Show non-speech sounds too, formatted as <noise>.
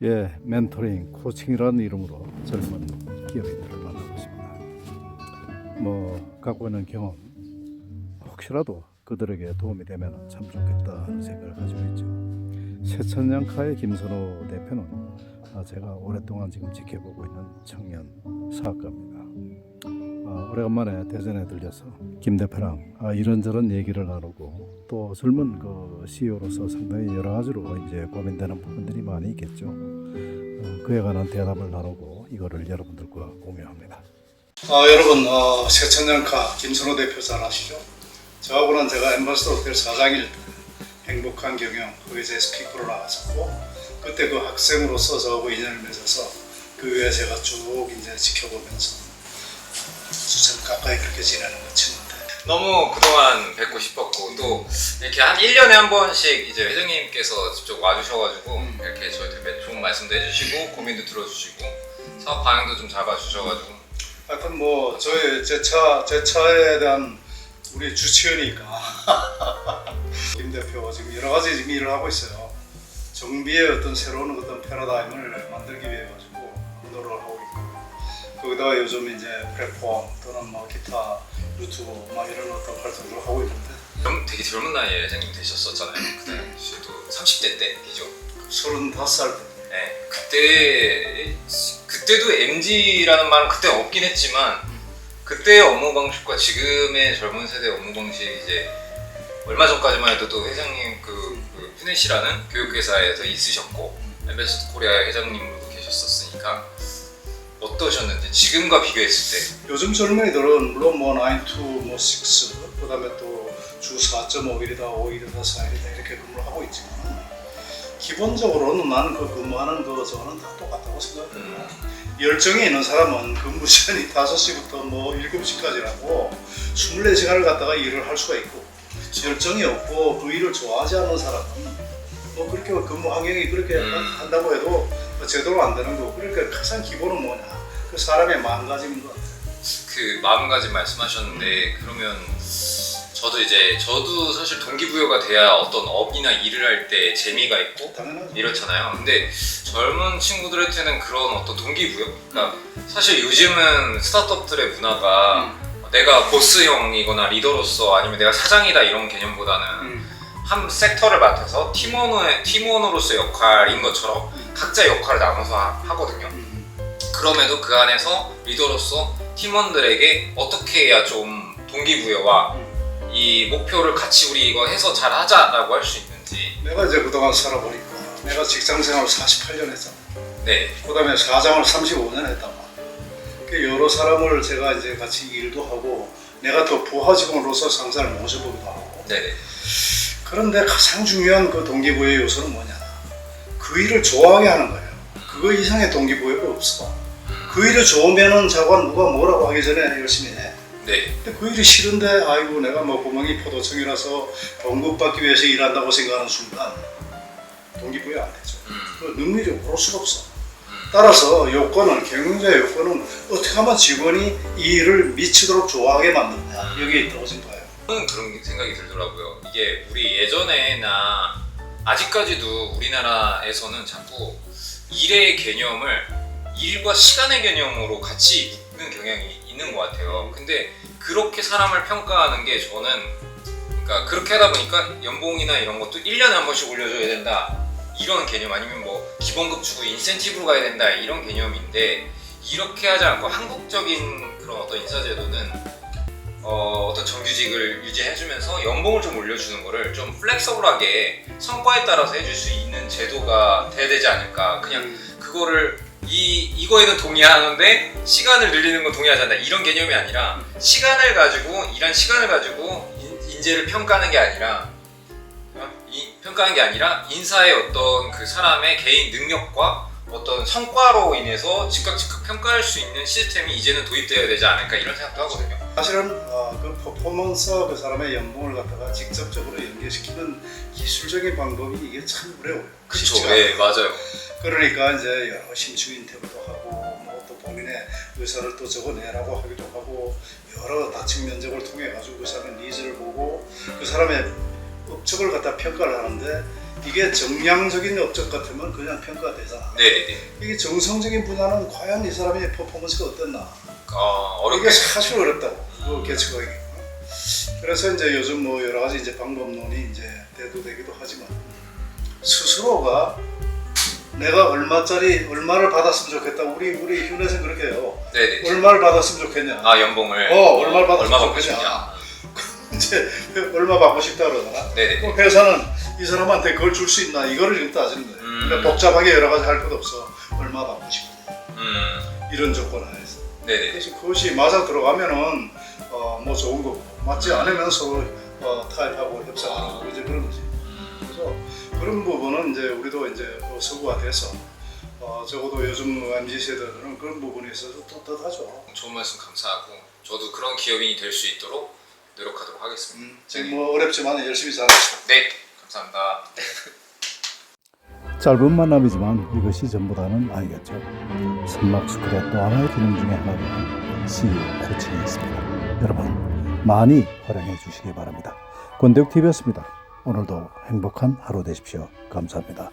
예, 멘토링, 코칭이라는 이름으로 젊은 기업인들을 만나고 있습니다. 뭐 갖고 있는 경험 혹시라도 그들에게 도움이 되면 참 좋겠다 하는 생각을 가지고 있죠. 세천양카의 김선호 대표는 아, 제가 오랫동안 지금 지켜보고 있는 청년 사업가입니다. 아, 오래간만에 대전에 들려서 김 대표랑 아, 이런저런 얘기를 나누고 또 젊은 그 CEO로서 상당히 여러 가지로 이제 고민되는 부분들이 많이 있겠죠. 어, 그에 관한 대답을 나누고 이거를 여러분들과 공유합니다. 아, 여러분 어, 세천년카 김선호 대표 잘 아시죠? 저하고는 제가 엠버스터 호텔 사장일 때 행복한 경영 거기서 스피커로 나갔었고 그때 그 학생으로서 저하고 인연을 맺어서 그 후에 제가 쭉 이제 지켜보면서 수참 가까이 그렇게 지내는 것 친구인데 너무 그동안 뵙고 싶었고 또 이렇게 한 1년에 한 번씩 이제 회장님께서 직접 와주셔가지고 음. 이렇게 저희한테 좋은 말씀도 해주시고 고민도 들어주시고 사업 방향도 좀 잡아주셔가지고 하여튼 뭐 저의 제차 제 차에 대한 우리 주치의니까 <laughs> 김 대표 지금 여러 가지 지금 일을 하고 있어요. 정비의 어떤 새로운 어떤 패러다임을 만들기 위해 가지고 노력을 하고 있고 거기다가 요즘 이제 플랫폼 또는 뭐 기타 유튜브 막 이런 어떤 활동들을 하고 있는데. 젊- 되게 젊은 나이에 회장님 되셨었잖아요. 그때 저도 30대 때 이죠? 35살. 네, 그때 그때도 MZ라는 말은 그때 없긴 했지만 그때의 업무 방식과 지금의 젊은 세대 업무 방식이 이제 얼마 전까지만 해도 또 회장님 그, 그 푸넷이라는 교육회사에서 있으셨고 엠베스트 코리아 회장님으로도 계셨었으니까 어떠셨는지 지금과 비교했을 때? 요즘 젊은이들은 물론 뭐9 to 뭐 6, 그다음에 또 주 4.5일이다, 5일이다, 4일이다 이렇게 근무를 하고 있지만 기본적으로는 나는 그 근무하는 그 저는 다 똑같다고 생각해요. 열정이 있는 사람은 근무 시간이 5시부터 <laughs> 뭐 7시까지라고 24시간을 갖다가 일을 할 수가 있고 열정이 없고 그 일을 좋아하지 않는 사람은 뭐 그렇게 근무 환경이 그렇게 음. 한다고 해도 뭐 제대로 안 되는 거고 그러니까 가장 기본은 뭐냐 그 사람의 마음가짐인 것 같아요. 그 마음가짐 말씀하셨는데 그러면 저도 이제 저도 사실 동기부여가 돼야 어떤 업이나 일을 할 때 재미가 있고 당연하죠. 이렇잖아요. 근데 젊은 친구들한테는 그런 어떤 동기부여? 그러니까 사실 요즘은 스타트업들의 문화가 내가 보스형이거나 리더로서 아니면 내가 사장이다 이런 개념보다는 음. 한 섹터를 맡아서 팀원의 팀원으로서 역할인 것처럼 각자 역할을 나눠서 하- 하거든요. 음. 그럼에도 그 안에서 리더로서 팀원들에게 어떻게 해야 좀 동기부여와 이 목표를 같이 우리 이거 해서 잘 하자라고 할 수 있는지 내가 이제 그동안 살아보니까 내가 직장 생활 48년 했잖아. 네 그 다음에 사장을 35년 했단 말이야. 그 여러 사람을 제가 이제 같이 일도 하고 내가 또 부하 직원으로서 상사를 모셔보기도 하고 네네 그런데 가장 중요한 그 동기부여 요소는 뭐냐? 그 일을 좋아하게 하는 거예요. 그거 이상의 동기부여가 없어. 그 일을 좋으면은 자관 누가 뭐라고 하기 전에 열심히 해. 네. 근데 그 일이 싫은데 아이고 내가 뭐 구멍이 포도청이라서 봉급받기 위해서 일한다고 생각하는 순간 동기부여 안 되죠. 음, 그 능률이 오를 수가 없어. 따라서 요건은 경영자의 요건은 어떻게 하면 직원이 이 일을 미치도록 좋아하게 만드냐. 여기에 있다고 생각해요. 저는 그런 생각이 들더라고요. 이게 우리 예전에나 아직까지도 우리나라에서는 자꾸 일의 개념을 일과 시간의 개념으로 같이 묶는 경향이 있는 것 같아요. 근데 그렇게 사람을 평가하는 게 저는 그러니까 그렇게 하다 보니까 연봉이나 이런 것도 1년에 한 번씩 올려줘야 된다. 이런 개념 아니면 뭐 기본급 주고 인센티브로 가야 된다 이런 개념인데 이렇게 하지 않고 한국적인 그런 어떤 인사제도는 어, 어떤 정규직을 유지해주면서 연봉을 좀 올려주는 거를 좀 플렉서블하게 성과에 따라서 해줄 수 있는 제도가 돼야 되지 않을까. 그냥 그거를 이 이거에는 동의하는데 시간을 늘리는 건 동의하지 않는다. 이런 개념이 아니라 시간을 가지고 일한 시간을 가지고 인, 인재를 평가하는 게 아니라 어? 이, 평가하는 게 아니라 인사의 어떤 그 사람의 개인 능력과 어떤 성과로 인해서 즉각 즉각 평가할 수 있는 시스템이 이제는 도입되어야 되지 않을까 이런 생각도 하거든요. 사실은 어, 그 퍼포먼스와 그 사람의 연봉을 갖다가 직접적으로 연계시키는 기술적인 방법이 이게 참 어려워요. 쉽지가 네 맞아요. 그러니까 이제 여러 심층 인터뷰도 하고 뭐 또 본인의 의사를 또 적어내라고 하기도 하고 여러 다층 면접을 통해 가지고 그 사람의 니즈를 보고 그 사람의 업적을 갖다 평가를 하는데 이게 정량적인 업적 같으면 그냥 평가되잖아. 네네네. 이게 정성적인 분야는 과연 이 사람의 퍼포먼스가 어땠나? 어, 이게 어렵게 사실 어렵다고 그 계측하기. 그래서 이제 요즘 뭐 여러 가지 이제 방법론이 이제 대두되기도 하지만 스스로가 내가 얼마짜리 얼마를 받았으면 좋겠다. 우리 우리 휴넷은 그렇게 해요. 네네. 얼마를 받았으면 좋겠냐. 아 연봉을 어, 얼마를 받았으면 얼마 받고 좋겠냐. 싶냐. 이제 얼마 받고 싶다 그러잖아. 네네. 그 회사는 이 사람한테 그걸 줄 수 있나 이거를 지금 따지는 거예요. 음. 그러니까 복잡하게 여러 가지 할 것도 없어. 얼마 받고 싶냐 음. 이런 조건 하에서. 네네. 그래서 그것이 맞아 들어가면은 어, 뭐 좋은 거고 맞지 않으면 서로 어, 타협하고 협상하는 거 이제 그런 거지. 그래서 그런 부분은 이제 우리도 이제 어, 서구화 돼서 어, 적어도 요즘 MZ 세대들은 그런 부분에 있어서 떳떳하죠. 좋은 말씀 감사하고 저도 그런 기업인이 될 수 있도록 하겠습니다. 음, 지금 뭐 어렵지만 열심히 살았어. 네, 감사합니다. <laughs> 짧은 만남이지만 이것이 전부다는 아니겠죠. 선막스쿨의 또 하나의 기능 중에 하나가 CEO 코칭이 있습니다. 여러분 많이 활용해 주시기 바랍니다. 권대욱 TV였습니다. 오늘도 행복한 하루 되십시오. 감사합니다.